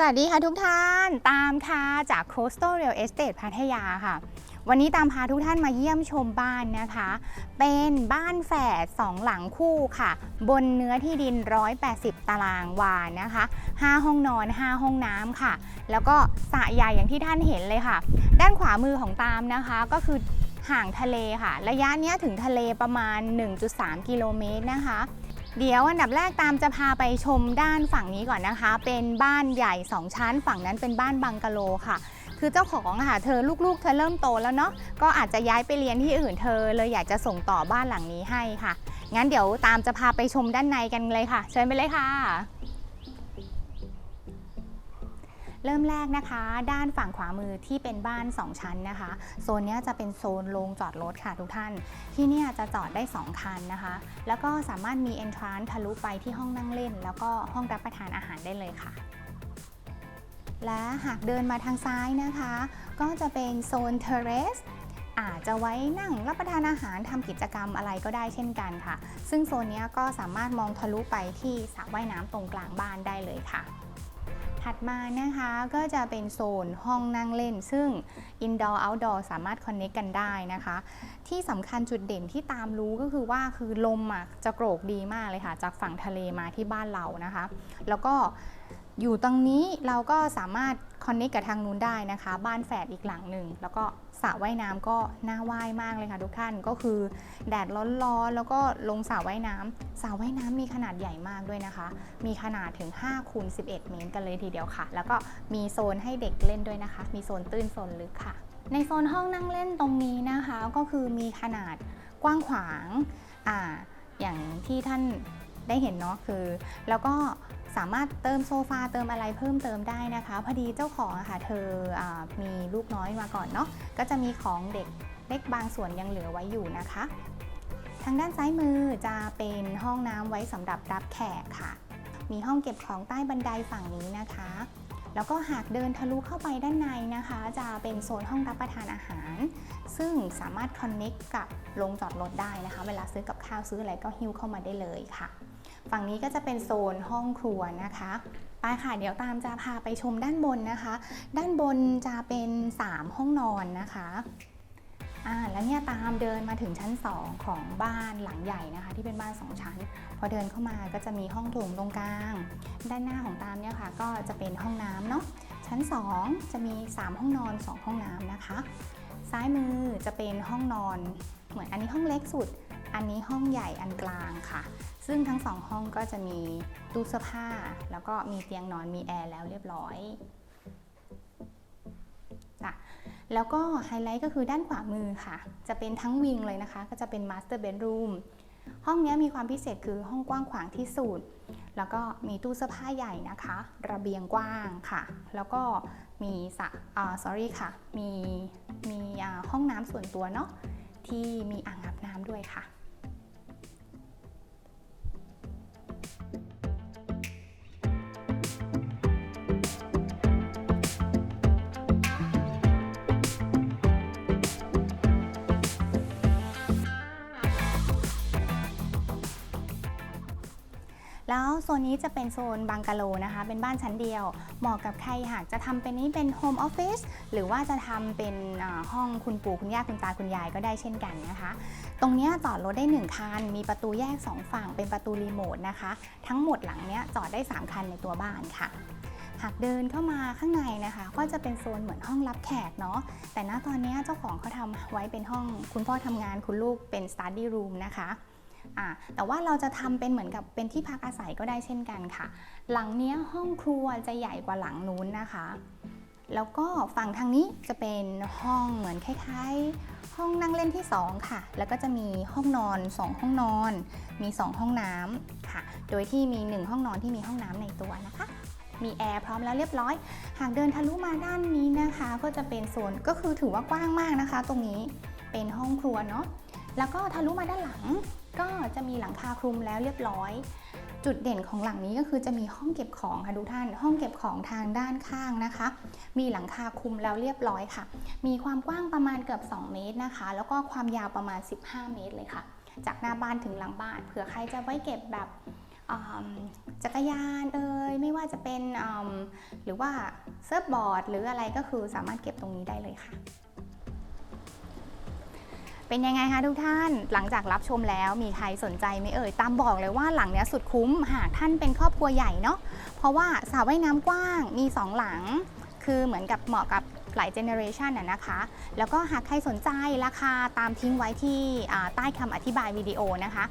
สวัสดีค่ะทุกท่านตามค่ะจาก Coastal Real Estate พัทยาค่ะ วันนี้ตามพาทุกท่านมาเยี่ยมชมบ้านนะคะ เป็นบ้านแฝด2หลังคู่ค่ะ บนเนื้อที่ดิน 180 ตารางวานะคะ 5 ห้องนอน 5 ห้องน้ำค่ะ แล้วก็สระใหญ่อย่างที่ท่านเห็นเลยค่ะ ด้านขวามือของตามนะคะก็คือห่างทะเลค่ะ ระยะนี้ถึงทะเลประมาณ 1.3 กิโลเมตรนะคะ เดี๋ยวอันดับแรกตามจะพาไปชมด้านฝั่งนี้ก่อนนะคะ เป็นบ้านใหญ่ 2 ชั้น ฝั่งนั้นเป็นบ้านบังกะโลค่ะ คือเจ้าของค่ะเธอลูกๆ เธอเริ่มโตแล้วเนาะก็อาจจะย้ายไปเรียนที่อื่นเธอเลยอยากจะส่งต่อบ้านหลังนี้ให้ค่ะ งั้นเดี๋ยวตามจะพาไปชมด้านในกันเลยค่ะ เชิญไปเลยค่ะ เริ่มแรกนะคะ ด้านฝั่งขวามือที่เป็นบ้าน 2 ชั้นนะคะ โซนนี้จะเป็นโซนโรงจอดรถค่ะทุกท่าน ที่นี่จะจอดได้ 2 คันนะคะ แล้วก็สามารถมี entrance ทะลุไปที่ห้องนั่งเล่น แล้วก็ห้องรับประทานอาหารได้เลยค่ะและหากเดินมาทางซ้ายนะคะ ก็จะเป็นโซน terrace อาจจะไว้นั่งรับประทานอาหารทำกิจกรรมอะไรก็ได้เช่นกันค่ะ ซึ่งโซนนี้ก็สามารถมองทะลุไปที่สระว่ายน้ำตรงกลางบ้านได้เลยค่ะ ถัดมานะคะก็จะเป็นโซนห้องนั่งเล่น ซึ่ง indoor outdoor สามารถ connect กันได้นะคะ ที่สำคัญจุดเด่นที่ตามรู้ก็คือว่าคือลมอะจะโกรกดีมากเลยค่ะ จากฝั่งทะเลมาที่บ้านเรานะคะ แล้วก็อยู่ตรงนี้เราก็สามารถคอนเน c t กับทางนู้นได้นะคะ บ้านแฝดอีกหลังหนึ่งแล้วก็ สระว่ายน้ำก็น่าว่ายมากเลยค่ะทุกท่านก็คือแดดร้อนๆแล้วก็ลงสระว่ายน้ำสระว่ายน้ำมีขนาดใหญ่มากด้วยนะคะ มีขนาดถึง5คูณ11 เมตรกันเลยทีเดียวค่ะ แล้วก็มีโซนให้เด็กเล่นด้วยนะคะ มีโซนตื้นโซนลึกค่ะ ในโซนห้องนั่งเล่นตรงนี้นะคะ ก็คือมีขนาดกว้างขวางอ่าอย่างที่ท่าน ได้เห็นเนาะคือ แล้วก็สามารถเติมโซฟาเติมอะไรเพิ่มเติมได้นะคะ พอดีเจ้าของอะค่ะเธออมีลูกน้อยมาก่อนเนาะก็จะมีของเด็กเล็กบางส่วนยังเหลือไว้อยู่นะคะ ทางด้านซ้ายมือจะเป็นห้องน้ำไว้สำหรับรับแขกค่ะ มีห้องเก็บของใต้บันไดฝั่งนี้นะคะ แล้วก็หากเดินทะลุเข้าไปด้านในนะคะ จะเป็นโซนห้องรับประทานอาหาร ซึ่งสามารถคอนเน็กกับโรงจอดรถได้นะคะ เวลาซื้อกับข้าวซื้ออะไรก็หิ้วเข้ามาได้เลยค่ะ ฝั่งนี้ก็จะเป็นโซนห้องครัวนะคะไปค่ะ เดี๋ยวตามจะพาไปชมด้านบนนะคะ ด้านบนจะเป็น 3 ห้องนอนนะคะ อ่าแล้วเนี่ยตามเดินมาถึงชั้น 2 ของบ้านหลังใหญ่นะคะ ที่เป็นบ้าน 2 ชั้น พอเดินเข้ามาก็จะมีห้องโถงตรงกลาง ด้านหน้าของตามเนี่ยค่ะ ก็จะเป็นห้องน้ำเนาะชั้น 2 จะมี 3 ห้องนอน 2 ห้องน้ำนะคะ ซ้ายมือจะเป็นห้องนอน เหมือนอันนี้ห้องเล็กสุด อันนี้ห้องใหญ่อันกลางค่ะ ซึ่งทั้งสองห้องก็จะมีตู้เสื้อผ้า แล้วก็มีเตียงนอนมีแอร์แล้วเรียบร้อย แล้วก็ไฮไลท์ก็คือด้านขวามือค่ะ จะเป็นทั้งวิงเลยนะคะ ก็จะเป็นมาสเตอร์เบดรูมห้องนี้มีความพิเศษคือห้องกว้างขวางที่สุด แล้วก็มีตู้เสื้อผ้าใหญ่นะคะ ระเบียงกว้างค่ะ แล้วก็มีสระอ่า sorry ค่ะ มีมีห้องน้ำส่วนตัวเนาะที่มีอ่างอาบน้ำด้วยค่ะ แล้วโซนนี้จะเป็นโซนบังกะโลนะคะ เป็นบ้านชั้นเดียว เหมาะกับใครหากจะทำเป็นนี้เป็นโฮมออฟฟิศหรือว่าจะทำเป็นห้องคุณปู่คุณย่าคุณตาคุณยายก็ได้เช่นกันนะคะ ตรงนี้จอดรถได้ 1 คัน มีประตูแยก 2 ฝั่งเป็นประตูรีโมทนะคะ ทั้งหมดหลังนี้จอดได้ 3 คันในตัวบ้านค่ะหากเดินเข้ามาข้างในนะคะ ก็จะเป็นโซนเหมือนห้องรับแขกเนาะแต่ณตอนนี้เจ้าของเขาทำไว้เป็นห้องคุณพ่อทำงานคุณลูกเป็น study room นะคะ แต่ว่าเราจะทำเป็นเหมือนกับเป็นที่พักอาศัยก็ได้เช่นกันค่ะ หลังเนี้ยห้องครัวจะใหญ่กว่าหลังนู้นนะคะ แล้วก็ฝั่งทางนี้จะเป็นห้องเหมือนคล้ายๆ ห้องนั่งเล่นที่ 2 ค่ะ แล้วก็จะมีห้องนอน 2 ห้องนอน มี 2 ห้องน้ำค่ะ โดยที่มี 1 ห้องนอนที่มีห้องน้ำในตัวนะคะมีแอร์พร้อมแล้วเรียบร้อย หากเดินทะลุมาด้านนี้นะคะ ก็จะเป็นโซนก็คือถือว่ากว้างมากนะคะ ตรงนี้เป็นห้องครัวเนาะแล้วก็ทะลุมาด้านหลัง ก็จะมีหลังคาคลุมแล้วเรียบร้อย จุดเด่นของหลังนี้ก็คือจะมีห้องเก็บของค่ะทุกท่าน ห้องเก็บของทางด้านข้างนะคะ มีหลังคาคลุมแล้วเรียบร้อยค่ะ มีความกว้างประมาณเกือบ 2 เมตรนะคะ แล้วก็ความยาวประมาณ 15 เมตรเลยค่ะ จากหน้าบ้านถึงหลังบ้านเผื่อใครจะไว้เก็บแบบจักรยานเอ่ยไม่ว่าจะเป็นหรือว่าเซิร์ฟบอร์ดหรืออะไรก็คือสามารถเก็บตรงนี้ได้เลยค่ะ เป็นยังไงคะทุกท่านหลังจากรับชมแล้วมีใครสนใจไหมเอ่ยตามบอกเลยว่าหลังเนี้ยสุดคุ้มหากท่านเป็นครอบครัวใหญ่เนาะเพราะว่าสระว่ายน้ำกว้างมีสองหลัง คือเหมือนกับเหมาะกับ หลายเจเนอเรชันน่ะนะคะ แล้วก็หากใครสนใจราคาตามทิ้งไว้ที่ใต้คำอธิบายวิดีโอนะคะ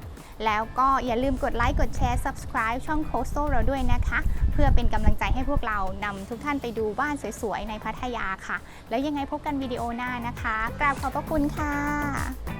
แล้วก็อย่าลืมกดไลค์กดแชร์ subscribe ช่อง Coastal เราด้วยนะคะ เพื่อเป็นกำลังใจให้พวกเรานำทุกท่านไปดูบ้านสวยๆ ในพัทยาค่ะ แล้วยังไงพบกันวิดีโอหน้านะคะ กราบขอบพระคุณค่ะ